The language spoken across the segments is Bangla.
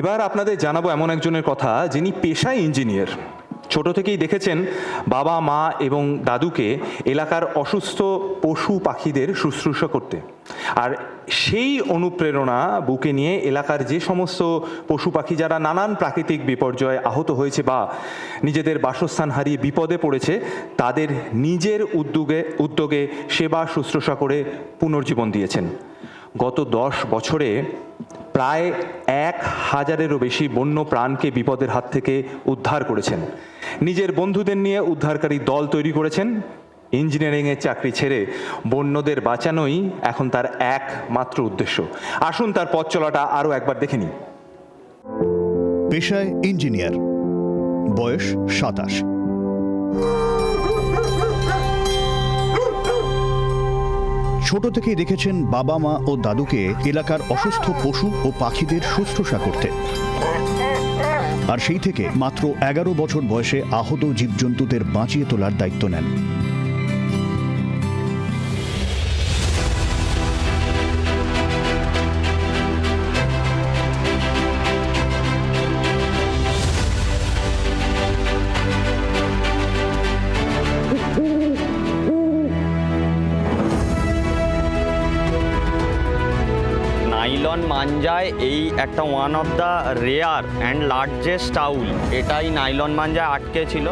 এবার আপনাদের জানাব এমন একজনের কথা যিনি পেশায় ইঞ্জিনিয়ার। ছোট থেকেই দেখেছেন বাবা, মা এবং দাদুকে এলাকার অসুস্থ পশু পাখিদের শুশ্রূষা করতে। আর সেই অনুপ্রেরণা বুকে নিয়ে এলাকার যে সমস্ত পশু পাখি যারা নানান প্রাকৃতিক বিপর্যয়ে আহত হয়েছে বা নিজেদের বাসস্থান হারিয়ে বিপদে পড়েছে, তাদের নিজের উদ্যোগে উদ্যোগে সেবা শুশ্রূষা করে পুনর্জীবন দিয়েছেন। গত দশ বছরে প্রায় এক হাজারেরও বেশি বন্য প্রাণকে বিপদের হাত থেকে উদ্ধার করেছেন। নিজের বন্ধুদের নিয়ে উদ্ধারকারী দল তৈরি করেছেন। ইঞ্জিনিয়ারিংয়ের চাকরি ছেড়ে বন্যদের বাঁচানোই এখন তার একমাত্র উদ্দেশ্য। আসুন তার পথ চলাটা আরও একবার দেখে নিই। পেশায় ইঞ্জিনিয়ার। বয়স সাতাশ। ছোট থেকেই দেখেছেন বাবা মা ও দাদুকে এলাকার অসুস্থ পশু ও পাখিদের শুশ্রূষা করতে। আর সেই থেকে মাত্র এগারো বছর বয়সে আহত জীবজন্তুদের বাঁচিয়ে তোলার দায়িত্ব নেন। নাইলন মাঞ্জায় এই একটা one of the rare and largest owl এটাই নাইলন মাঞ্জায় আটকে ছিল।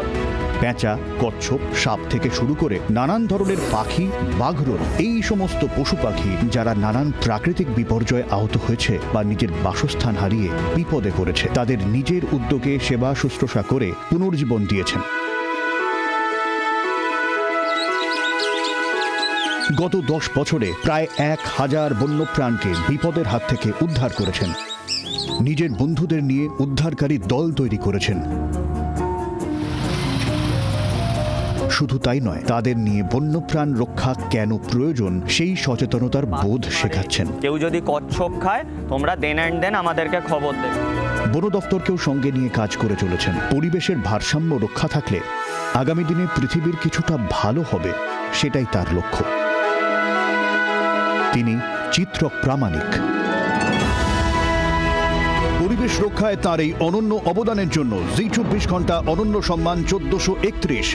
পেঁচা, কচ্ছপ, সাপ থেকে শুরু করে নানান ধরনের পাখি, বাঘরোল, এই সমস্ত পশু পাখি যারা নানান প্রাকৃতিক বিপর্যয়ে আহত হয়েছে বা নিজের বাসস্থান হারিয়ে বিপদে পড়েছে, তাদের নিজের উদ্যোগে সেবা শুশ্রূষা করে পুনর্জীবন দিয়েছেন। গত দশ বছরে প্রায় এক হাজার বন্যপ্রাণকে বিপদের হাত থেকে উদ্ধার করেছেন। নিজের বন্ধুদের নিয়ে উদ্ধারকারী দল তৈরি করেছেন। শুধু তাই নয় তাদের নিয়ে বন্যপ্রাণ রক্ষা কেন প্রয়োজন সেই সচেতনতার বোধ শেখাচ্ছেন। কেউ যদি কচ্ছপ খায় তোমরা দেন অ্যান্ড দেন আমাদেরকে খবর দেবে বন দপ্তরকেও সঙ্গে নিয়ে কাজ করে চলেছেন। পরিবেশের ভারসাম্য রক্ষা থাকলে আগামী দিনে পৃথিবীর কিছুটা ভালো হবে সেটাই তার লক্ষ্য। তিনি চিত্রক প্রামাণিক পরিবেশ রক্ষায় তার এই অনন্য অবদানের জন্য জি চব্বিশ ঘণ্টা অনন্য সম্মান চোদ্দশো একত্রিশ,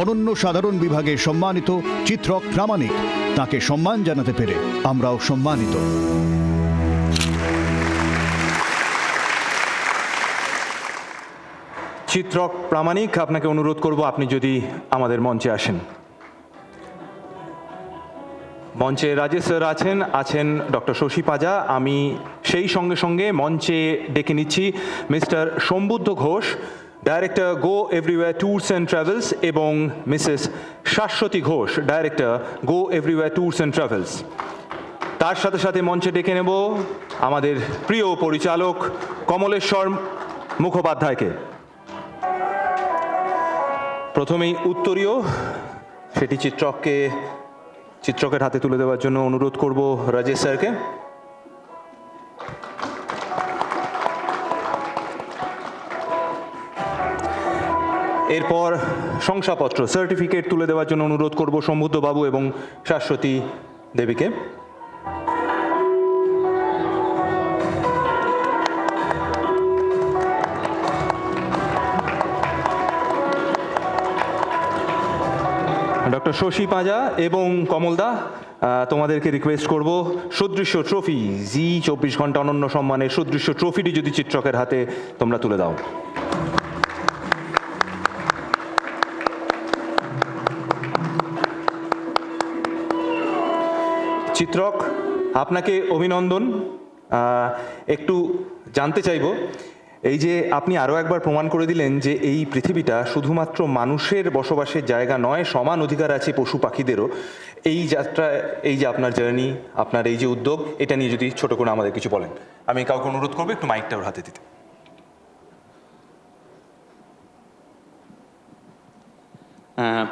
অনন্য সাধারণ বিভাগে সম্মানিত চিত্রক প্রামাণিক। তাকে সম্মান জানাতে পেরে আমরাও সম্মানিত। চিত্রক প্রামাণিক, আপনাকে অনুরোধ করব আপনি যদি আমাদের মঞ্চে আসেন। মঞ্চে রাজেশ স্যার আছেন আছেন ডক্টর শশী পাজা। আমি সেই সঙ্গে সঙ্গে মঞ্চে ডেকে নিচ্ছি Mr Sambuddha Ghosh, director go everywhere tours and travels এবং Mrs Shashwati Ghosh, director go everywhere tours and travels. তার সাথে সাথে মঞ্চে ডেকে নেব আমাদের প্রিয় পরিচালক কমলেশ্বর মুখোপাধ্যায়কে। প্রথমেই উত্তরীয়, সেটি চিত্রককে চিত্রকের হাতে তুলে দেওয়ার জন্য অনুরোধ করব রাজেশ স্যারকে। এরপর শংসাপত্র সার্টিফিকেট তুলে দেওয়ার জন্য অনুরোধ করব সমুদ্র বাবু এবং শাশ্বতী দেবীকে। ডক্টর শশী পাঁজা এবং কমলদা তোমাদেরকে রিকোয়েস্ট করব সদৃশ্য ট্রফি জি চব্বিশ ঘণ্টা অনন্য সম্মানের সদৃশ্য ট্রফিটি যদি চিত্রকের হাতে তোমরা তুলে দাও। চিত্রক, আপনাকে অভিনন্দন। একটু জানতে চাইব এই যে আপনি আরও একবার প্রমাণ করে দিলেন যে এই পৃথিবীটা শুধুমাত্র মানুষের বসবাসের জায়গা নয়, সমান অধিকার আছে পশু পাখিদেরও। এই যাত্রা, এই যে আপনার জার্নি আপনার এই যে উদ্যোগ, এটা নিয়ে যদি ছোট করে আমাদের কিছু বলেন। আমি কাউকে অনুরোধ করব, একটু মাইকটা ওর হাতে দিতে।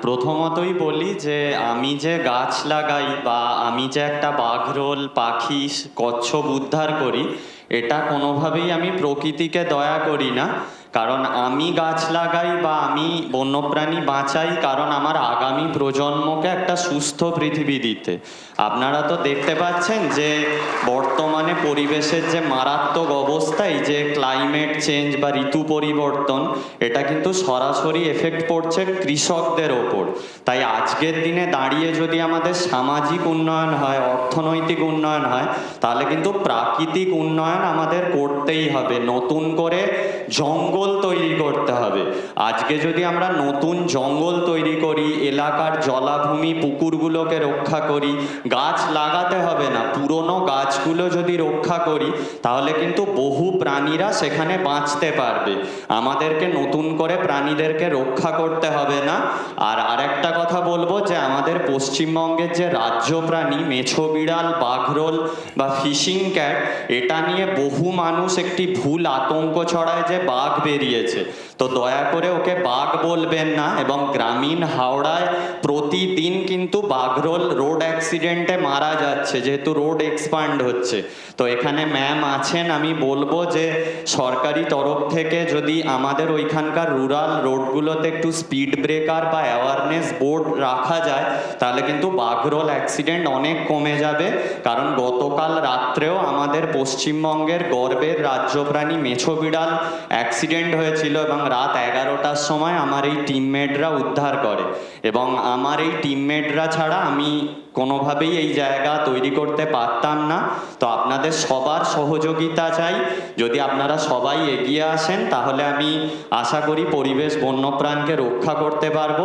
প্রথমতই বলি যে আমি যে গাছ লাগাই বা আমি যে একটা বাঘরোল পাখি কচ্ছপ উদ্ধার করি এটা কোনোভাবেই আমি প্রকৃতিকে দয়া করি না। কারণ আমি গাছ লাগাই বা আমি বন্যপ্রাণী বাঁচাই, কারণ আমার আগামী প্রজন্মকে একটা সুস্থ পৃথিবী দিতে। আপনারা তো দেখতে পাচ্ছেন যে বর্তমানে পরিবেশের যে মারাত্মক অবস্থায় যে ক্লাইমেট চেঞ্জ বা ঋতু পরিবর্তন, এটা কিন্তু সরাসরি এফেক্ট পড়ছে কৃষকদের ওপর। তাই আজকের দিনে দাঁড়িয়ে যদি আমাদের সামাজিক উন্নয়ন হয়, অর্থনৈতিক উন্নয়ন হয়, তাহলে কিন্তু প্রাকৃতিক উন্নয়ন আমাদের করতেই হবে। নতুন করে জঙ্গল তৈরি করতে হবে। আজকে যদি আমরা নতুন জঙ্গল তৈরি করি, এলাকার জলাভূমি, পুকুরগুলোকে রক্ষা করি, গাছ লাগাতে হবে না, পুরনো গাছগুলো যদি রক্ষা করি, তাহলে কিন্তু বহু প্রাণীরা সেখানে বাঁচতে পারবে। আমাদেরকে নতুন করে প্রাণীদেরকে রক্ষা করতে হবে না। আর আরেকটা কথা বলব যে, আমাদের পশ্চিমবঙ্গের যে রাজ্য প্রাণী, মেছো বিড়াল, বাঘরোল বা ফিশিং ক্যাট, এটা নিয়ে বহু মানুষ একটি ভুল আতঙ্ক ছড়ায় যে বাঘ বেরিয়েছে তো দয়া করে ওকে বাঘ বলবেন না এবং গ্রামীণ হাওড়ায় প্রতিদিন কিন্তু বাঘরোল রোড অ্যাক্সিডেন্টে মারা যাচ্ছে, যেহেতু রোড এক্সপান্ড হচ্ছে। তো এখানে ম্যাম আছেন, আমি বলব যে সরকারি তরফ থেকে যদি আমাদের ওইখানকার রুরাল রোডগুলোতে একটু স্পিড ব্রেকার বা অ্যাওয়ারনেস বোর্ড রাখা যায়, তাহলে কিন্তু বাঘরোল অ্যাক্সিডেন্ট অনেক কমে যাবে। কারণ গতকাল রাত্রেও আমাদের পশ্চিমবঙ্গের গর্বের রাজ্য প্রাণী মেছো বিড়াল অ্যাক্সিডেন্ট হয়েছিল এবং রাত এগারোটার সময় আমার এই টিমমেটরা উদ্ধার করে এবং আমার এই টিমমেটরা ছাড়া আমি কোনোভাবেই এই জায়গা তৈরি করতে পারতাম না। তো আপনাদের সবার সহযোগিতা চাই। যদি আপনারা সবাই এগিয়ে আসেন তাহলে আমি আশা করি পরিবেশ বন্যপ্রাণকে রক্ষা করতে পারব।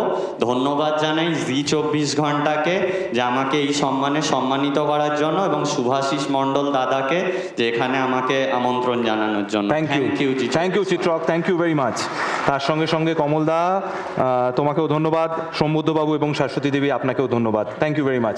ধন্যবাদ জানাই জি চব্বিশ ঘন্টাকে যে আমাকে এই সম্মানে সম্মানিত করার জন্য এবং শুভাশিস মণ্ডল দাদাকে যে এখানে আমাকে আমন্ত্রণ জানানোর জন্য। Thank you you ji thank you Chitrak. Thank you very much তার সঙ্গে সঙ্গে কমলদা তোমাকেও ধন্যবাদ। সম্বুদ্ধবাবু এবং শাশ্বতী দেবী আপনাকেও ধন্যবাদ। Thank you very much